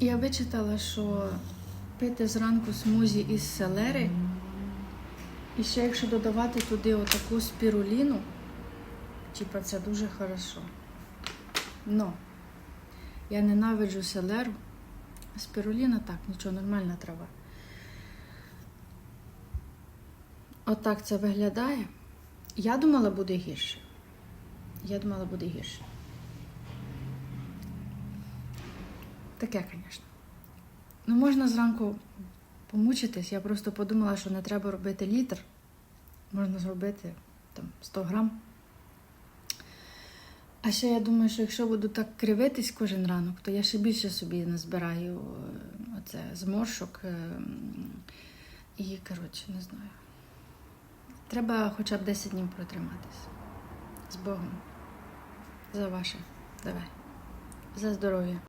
Я вичитала, що пити зранку смузі із селери, і ще якщо додавати туди отаку спіруліну, типа це дуже хорошо. Но я ненавиджу селеру. Спіруліна так, нічого, нормальна трава. Отак це виглядає. Я думала, буде гірше. Я думала, буде гірше. Таке, звісно. Ну, можна зранку помучитись. Я просто подумала, що не треба робити літр. Можна зробити там 100 грам. А ще я думаю, що якщо буду так кривитись кожен ранок, то я ще більше собі назбираю е, оце зморшок. е, І, коротше, не знаю. Треба хоча б 10 днів протриматись. З Богом. За ваше. Давай. За здоров'я.